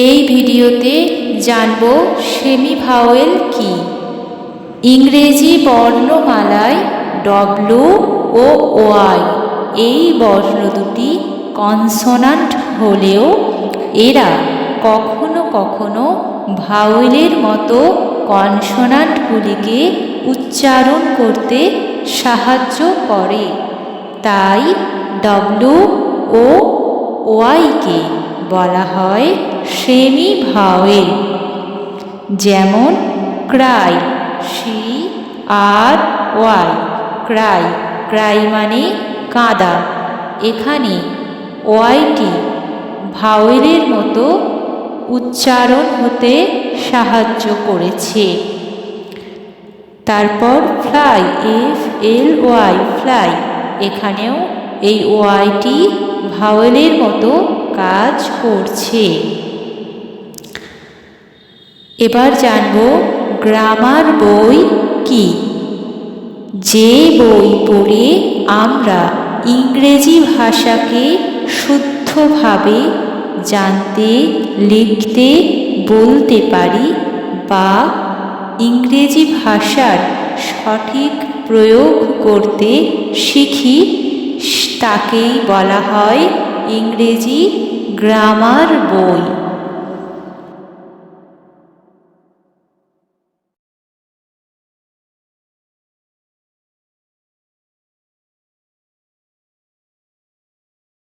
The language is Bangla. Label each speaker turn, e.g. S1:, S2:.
S1: এই ভিডিওতে জানব সেমি ভাওয়েল কি? ইংরেজি বর্ণমালায় ডব্লু ও ওয়াই। এই বর্ণ দুটি কনসোনান্ট হলেও এরা কখনো কখনো ভাওয়েলের মতো কনসোনান্টগুলিকে উচ্চারণ করতে সাহায্য করে। তাই ডব্লু ও ওয়াইকে বলা হয় সেমি ভাওয়েল যেমন cry, C, R, Y. Cry cry মানে কাঁদা। এখানে ওয়াইটি ভাওয়েলের মতো উচ্চারণ হতে সাহায্য করেছে। তারপর fly, F, L, Y, fly. এখানেও এই ওয়াইটি ভাওয়েলের মতো কাজ করছে। এবার জানব গ্রামার বই কি? যে বই পড়ে আমরা ইংরেজি ভাষাকে শুদ্ধভাবে জানতে, লিখতে, বলতে পারি বা ইংরেজি ভাষার সঠিক প্রয়োগ করতে শিখি, তাকেই বলা হয় ইংরেজি গ্রামার বই।